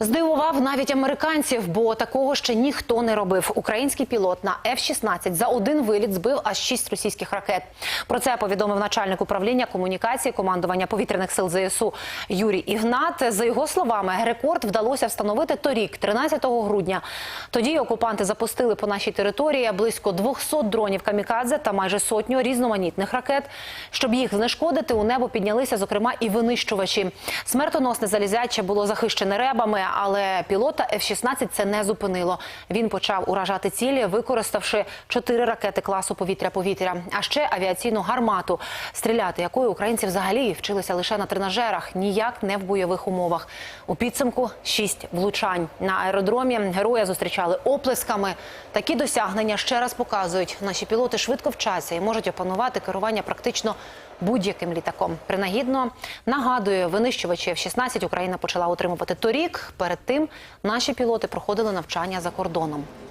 Здивував навіть американців, бо такого ще ніхто не робив. Український пілот на F-16 за один виліт збив аж шість російських ракет. Про це повідомив начальник управління комунікації командування повітряних сил ЗСУ Юрій Ігнат. За його словами, рекорд вдалося встановити торік, 13 грудня. Тоді окупанти запустили по нашій території близько 200 дронів камікадзе та майже сотню різноманітних ракет. Щоб їх знешкодити, у небо піднялися, зокрема, і винищувачі. Смертоносне залізяче було захищене ребами, але пілота F-16 це не зупинило. Він почав уражати цілі, використавши чотири ракети класу повітря-повітря, а ще авіаційну гармату, стріляти якою українці взагалі вчилися лише на тренажерах, ніяк не в бойових умовах. У підсумку шість влучань на аеродромі. Героя зустрічали оплесками. Такі досягнення ще раз показують, наші пілоти швидко вчаться і можуть опанувати керування практично будь-яким літаком. Принагідно нагадую, винищувачі F-16 Україна почала отримувати торік. Перед тим наші пілоти проходили навчання за кордоном.